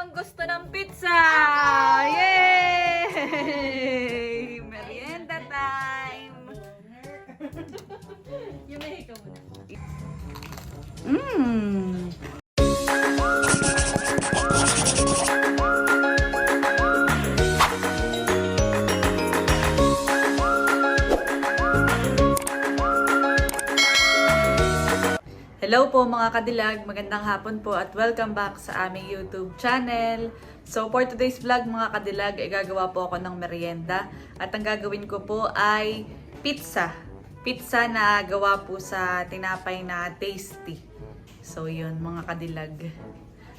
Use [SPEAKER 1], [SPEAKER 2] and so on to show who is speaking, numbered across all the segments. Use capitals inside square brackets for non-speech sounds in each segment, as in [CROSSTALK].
[SPEAKER 1] sinong gusto ng pizza? Yay! Hello po mga kadilag, magandang hapon po at welcome back sa aming YouTube channel. So for today's vlog mga kadilag, ay gagawa po ako ng merienda at ang gagawin ko po ay pizza. Pizza na gawa po sa tinapay na tasty. So yun mga kadilag.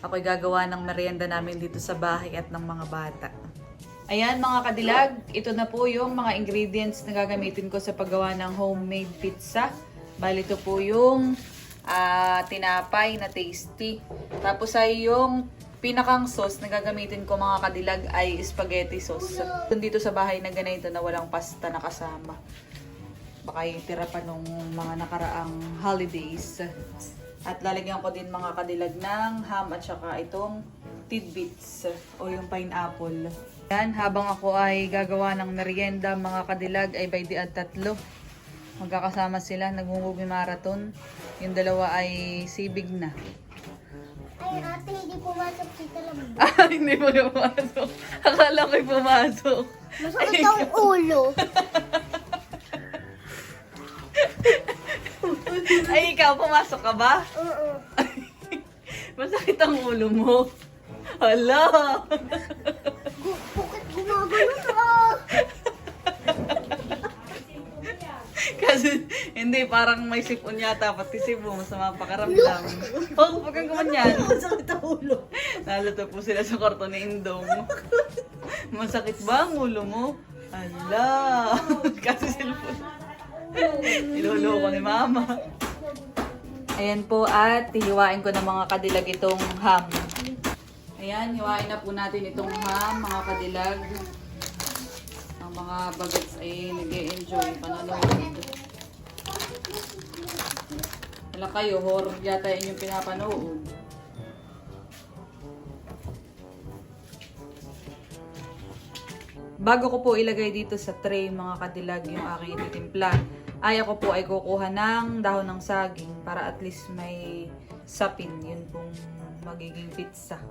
[SPEAKER 1] Ako'y gagawa ng merienda namin dito sa bahay at ng mga bata. Ayan mga kadilag, ito na po yung mga ingredients na gagamitin ko sa paggawa ng homemade pizza. Bali ito po yung ah, tinapay na tasty. Tapos ay yung pinakang sauce na gagamitin ko mga kadilag ay spaghetti sauce. Dito sa bahay na ganito na walang pasta na kasama. Baka yung tira pa nung mga nakaraang holidays. At lalagyan ko din mga kadilag ng ham at saka itong tidbits o yung pineapple. Yan, habang ako ay gagawa ng merienda mga kadilag ay by the at tatlo. Magkakasama sila, nagmumubi marathon. Yung dalawa ay sibig na.
[SPEAKER 2] Ay, ate, hindi pumasok si Talabog. [LAUGHS]
[SPEAKER 1] Ah, hindi mo pumasok. Akala ko'y pumasok.
[SPEAKER 2] Masakit ang ulo. [LAUGHS]
[SPEAKER 1] Ay, ikaw, pumasok ka ba?
[SPEAKER 2] Oo. [LAUGHS]
[SPEAKER 1] Masakit ang ulo mo. Hala!
[SPEAKER 2] Bakit gumagano na?
[SPEAKER 1] Kasi, hindi, parang may sipon yata, pati sibo, masama pakaramdam. Oh, huwag kang gumanyan.
[SPEAKER 3] Masakit ang ulo.
[SPEAKER 1] Nalito po sila sa kwarto ni Indong. Masakit ba ang ulo mo? Hala! [LAUGHS] Kasi cellphone. Niloloko ni Mama. Ayan po at hihiwain ko ng mga kadilag itong ham. Ayan, hiwain na po natin itong ham, mga kadilag. Ang mga bagets ay nag-enjoy panonood. Wala kayo, horror yata yun yung pinapanood. Bago ko po ilagay dito sa tray mga kadilag yung aking ititimpla, ay ako po ay kukuha ng dahon ng saging para at least may sapin. Yun pong magiging pizza.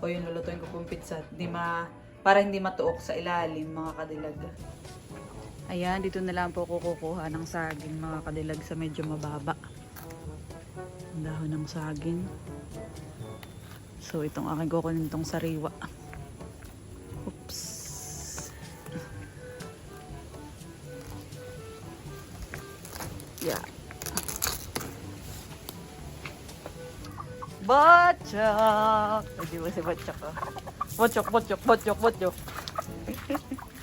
[SPEAKER 1] O yung lulutuin ko pong pizza. Di ma, para hindi matuok sa ilalim mga kadilag. Ayan, dito na lang po ko kukuha ng saging mga kadilag sa medyo mababa. Ang dahon ng saging. So itong aking kukunin itong sariwa. Oops. Yeah. Botchok! Pwede ba si Botchok ko? Botchok, Botchok, Botchok, Botchok. [LAUGHS]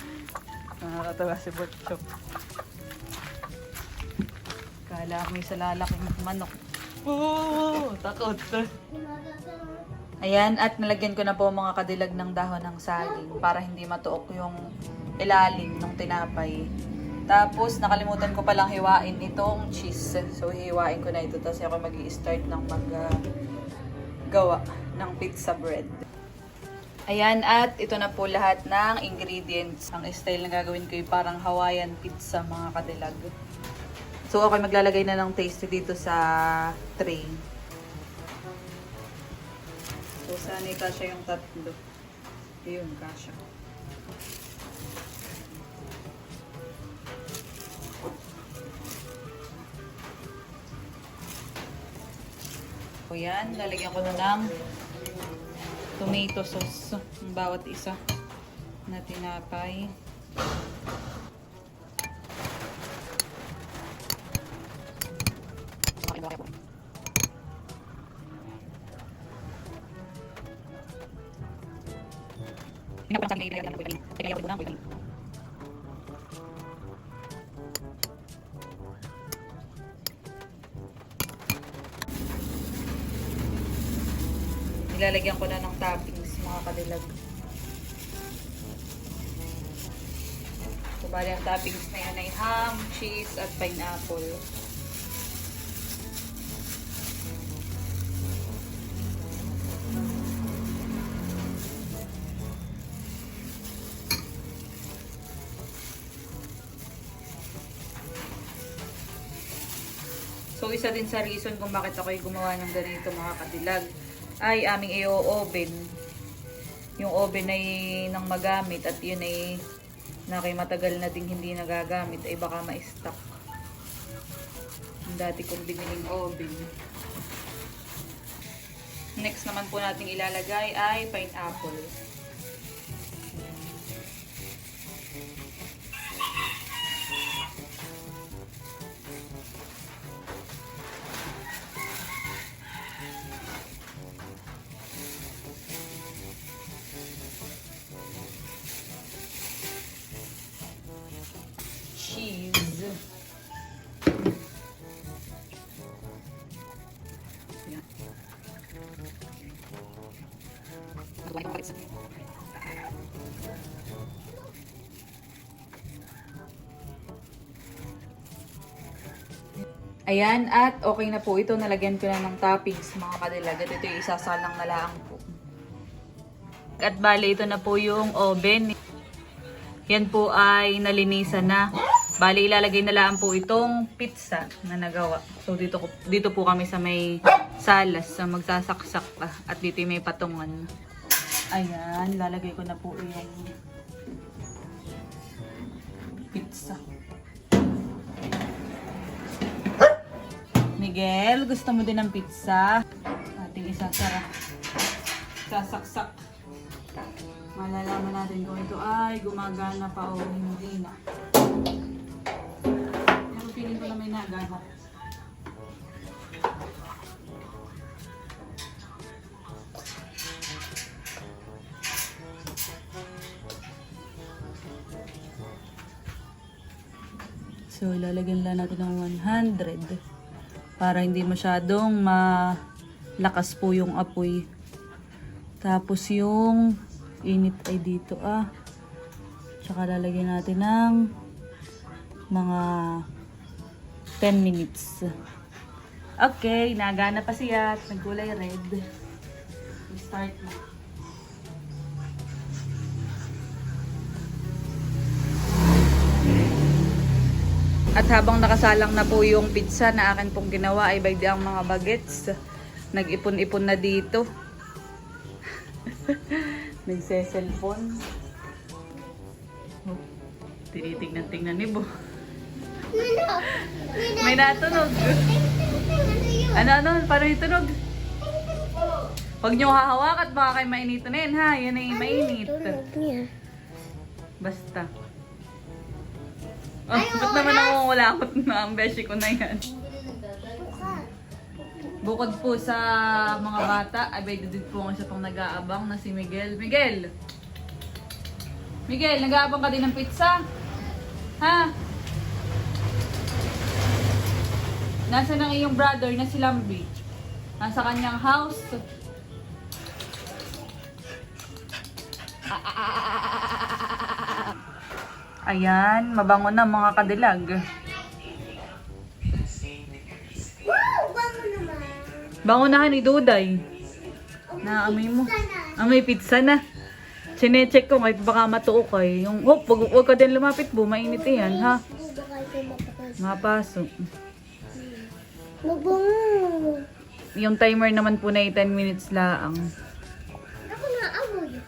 [SPEAKER 1] Nakakatawa si Botchok. Kala may sa lalaking manok. Oo, takot. Ayan, at nalagyan ko na po mga kadilag ng dahon ng saging para hindi matuok yung ilalim ng tinapay. Tapos, nakalimutan ko palang hiwain itong cheese. So, hiwain ko na ito. Tapos, ako mag start ng mag ah, gawa ng pizza bread. Ayan, at ito na po lahat ng ingredients. Ang style na gagawin ko ay parang Hawaiian pizza, mga kadilag. So, ako ay maglalagay na ng tasty dito sa tray. So, sana kasya yung tatlo. Yun, kasya. So, yan. Lalagyan ko na ng tomato sauce. Bawat isa na tinapay. Lalagyan ko na ng toppings mga kadilag. So, bali ang toppings na yun ay ham, cheese, at pineapple. So, isa din sa reason kung bakit ako'y gumawa ng ganito mga kadilag ay aming i-oven. Yung oven ay nang magamit at yun ay nakay matagal na ding hindi nagagamit ay baka ma-stock. Yung dati kong biniling oven. Next naman po nating ilalagay ay pineapple. Ayan, at okay na po ito. Nalagyan ko na ng toppings, mga kadilag. At ito yung isasalang na lang po. At bali, ito na po yung oven. Yan po ay nalinisan na. Bali, ilalagay na lang po itong pizza na nagawa. So, dito, dito po kami sa may salas, sa magsasaksak pa. At dito may patungan. Ayan, lalagay ko na po yung pizza. Miguel, gusto mo din ng pizza? Ating isasara. Sasaksak. Malalaman natin kung ito ay gumagana pa o hindi na. Pero feeling ko na may nagana. So, ilalagyan lang natin ng 100 para hindi masyadong malakas po yung apoy. Tapos yung init ay dito ah. Tsaka lalagyan natin ng mga 10 minutes. Okay, nagana pa siya at nagkulay red. Start na. At habang nakasalang na po yung pizza na akin pong ginawa ay bagdi ang mga bagets. Nag-ipon-ipon na dito. [LAUGHS] Nagse-cellphone. Oh, tinitignan-tingnan ni Bo. May natunog. Ano, ano? Parang itunog. Huwag niyo hahawak at baka kayo mainit na yan, ha? Yan ay mainit.
[SPEAKER 2] Tunog.
[SPEAKER 1] Basta. Oh, ba't naman ako wala [LAUGHS] ako na ang beshi ko na yan? Bukod po sa mga bata, ay may dudud po ang isa pang nag-aabang na si Miguel. Miguel! Miguel, nag-aabang ka din ng pizza? Ha? Nasa ng iyong brother na si Lambi? Nasa kanyang house? Ayan, mabango na mga kadilag.
[SPEAKER 2] Wow! Bango naman.
[SPEAKER 1] Bango na ni Duday. Naamoy mo. Amoy pizza na. Sinecheck ko kahit baka matuo kay. Yung, oh, wag, wag ka din lumapit po. Mainit yan, ha? Mapasok.
[SPEAKER 2] Mabango.
[SPEAKER 1] Yung timer naman po na ay 10 minutes laang.
[SPEAKER 2] Ako na amoy.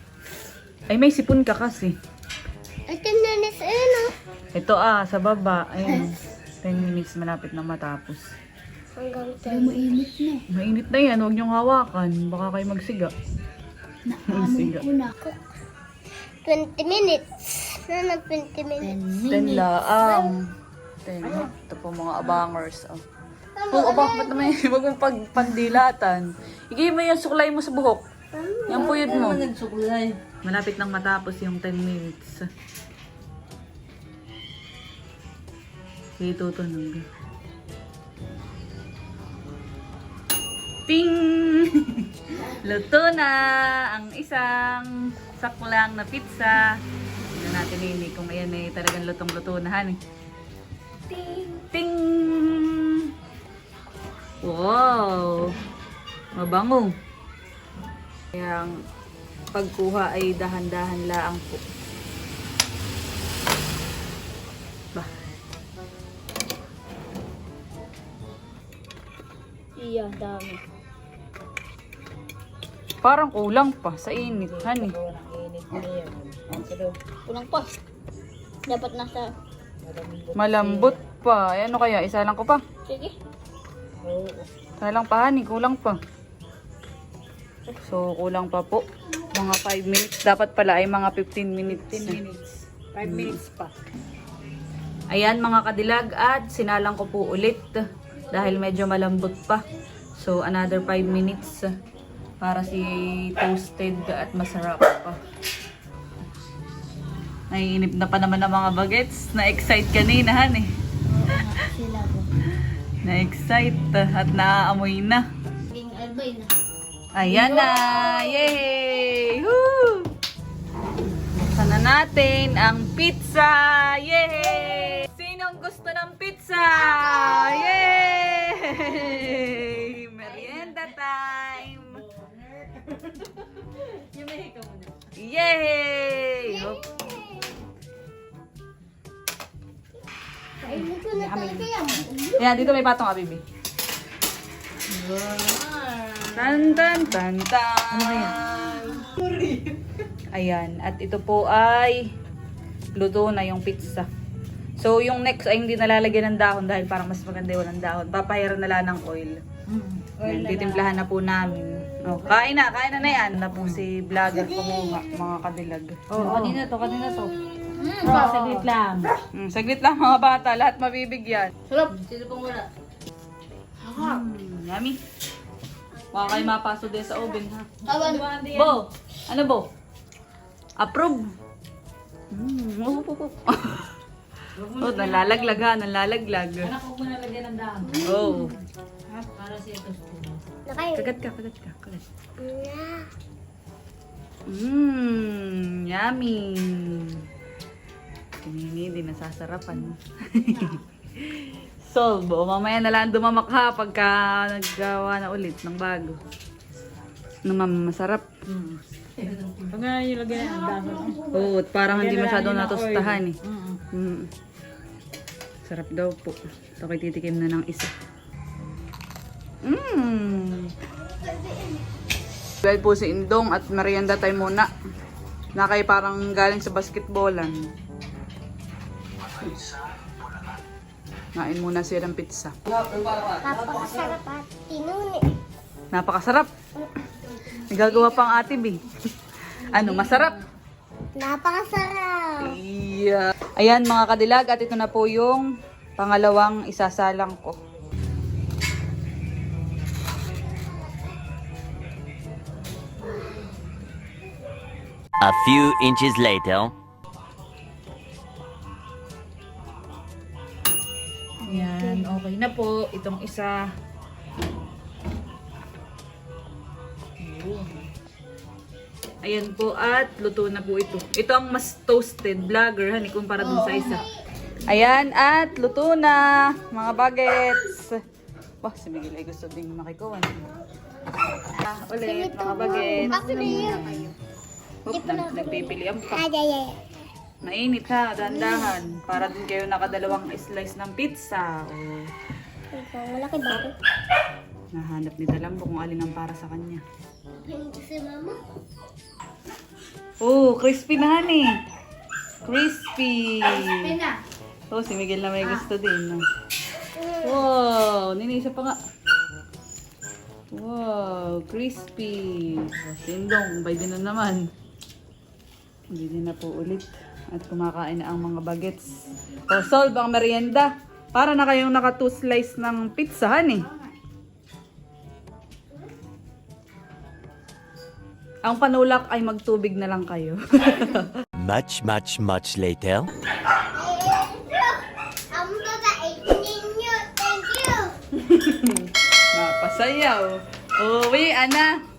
[SPEAKER 1] Ay, may sipon ka kasi.
[SPEAKER 2] Ay, tinanis ayun oh.
[SPEAKER 1] Ito ah, sa baba. Ayun. 10 minutes malapit na matapos.
[SPEAKER 2] Hanggang 10. mainit na.
[SPEAKER 1] Mainit na yan. Huwag niyong hawakan. Baka kayo magsiga. magsiga.
[SPEAKER 2] na ako. 20 minutes. Na nag 20 minutes.
[SPEAKER 1] 10 laang. 10. Ito po mga abangers. Oh. Oh, aba, ba't naman yun? Huwag mong pagpandilatan. Igay mo yung suklay mo sa buhok. Yung puyod mo. Malapit nang matapos yung 10 minutes. Sige, tutunog. Ting! [LAUGHS] Luto na ang isang saklang na pizza. Tignan natin ini kung ayan eh talagang lutong-luto na han eh. Ting! Wow! Mabango. Kaya ang pagkuha ay dahan-dahan laang po.
[SPEAKER 3] Iya, dami.
[SPEAKER 1] Parang kulang pa sa init, honey.
[SPEAKER 3] Kulang pa. Dapat nasa...
[SPEAKER 1] Malambot pa. Eh, ano kaya? Isa lang ko pa.
[SPEAKER 3] Sige.
[SPEAKER 1] Isa lang pa, honey. Kulang pa. So, kulang pa po. Mga 5 minutes. Dapat pala ay mga 15 minutes. 10 minutes. 5 minutes pa. Ayan mga kadilag at sinalang ko po ulit dahil medyo malambot pa. So, another 5 minutes para si toasted at masarap pa. Naiinip na pa naman ang mga bagets. Na-excite kanina, han eh. [LAUGHS] Na-excite at naaamoy na.
[SPEAKER 3] Ging albay na.
[SPEAKER 1] Ayan na! Yay! Woo! Buksan na natin ang pizza! Yay! Sinong gusto ng pizza? Yay! [LAUGHS] Merienda time! Yay!
[SPEAKER 2] Kainin ko na talaga yan.
[SPEAKER 1] Ayan, dito may patong abibi. Tan tan tan tan. Ano kaya? Ayan, at ito po ay luto na yung pizza. So, yung next ay hindi nalalagyan ng dahon dahil parang mas maganda yung walang dahon. Papahiran na lang ng oil. Ayan, titimplahan na po namin. Oh, kain na, kain na na yan. Na po si vlogger kumuha, mga kadilag.
[SPEAKER 3] Oo, kanina to, kanina to. Mm, saglit lang.
[SPEAKER 1] Mm, saglit lang mga bata, lahat mabibigyan.
[SPEAKER 3] Sarap. Sino pang wala?
[SPEAKER 1] Mm, yummy. Baka kayo mapaso din sa oven ha.
[SPEAKER 3] Tawan.
[SPEAKER 1] Bo, ano bo? Approve. Mm, oh, oh, oh. oh, nalalaglag ha, nalalaglag.
[SPEAKER 3] Ako muna lagyan ng dahon.
[SPEAKER 1] Oh.
[SPEAKER 3] Para siya ito.
[SPEAKER 1] Kagat ka, kagat ka, kagat. Mmm, yummy. Hindi, hindi nasasarapan. [LAUGHS] Solve. O, mamaya na lang dumamak ha pagka naggawa na ulit ng bago. Nung mam- masarap.
[SPEAKER 3] Pag nga yung lagyan ng dahon.
[SPEAKER 1] Oo, at parang hindi masyado natustahan eh.
[SPEAKER 3] Mm.
[SPEAKER 1] Mm. Sarap daw po. Ito ko'y titikim na ng isa. Mmm. Dahil po si Indong at merienda tayo muna. Na kay parang galing sa basketballan. Nain muna siya ng pizza.
[SPEAKER 2] Napakasarap at tinuni.
[SPEAKER 1] Napakasarap. Nagagawa pang ate B. ano, masarap.
[SPEAKER 2] Napakasarap.
[SPEAKER 1] Yeah. Ayan mga kadilag at ito na po yung pangalawang isasalang ko.
[SPEAKER 4] A few inches later.
[SPEAKER 1] Ayan, okay na po. Itong isa. Ayan po at luto na po ito. Ito ang mas toasted vlogger, hani, kumpara dun sa isa. Ayan at luto na, mga bagets. Wah, si Miguel ay gusto din makikuha. Ah, ulit, mga bagets.
[SPEAKER 2] Ako na yun.
[SPEAKER 1] Oop, nag- nagpipilian pa.
[SPEAKER 2] Ay, ay, ay.
[SPEAKER 1] Mainit ha, dandahan. Para din kayo nakadalawang slice ng pizza. O,
[SPEAKER 2] Ito, malaki ba ito?
[SPEAKER 1] nahanap ni Talambo kung alin ang para sa kanya.
[SPEAKER 2] Hindi si mama.
[SPEAKER 1] Oh, crispy na honey. Crispy.
[SPEAKER 3] na.
[SPEAKER 1] Oh, si Miguel na may gusto din. No? Wow, ninisa pa nga. Wow, crispy. Oh, Sindong, bay din na naman. Hindi na po ulit. At kumakain na ang mga bagets. O, solve ang merienda. Para na kayong naka two slice ng pizza, honey. Ang panulak ay magtubig na lang kayo. [LAUGHS]
[SPEAKER 4] Much, much, much later.
[SPEAKER 1] Napasayaw. Uwi, ana.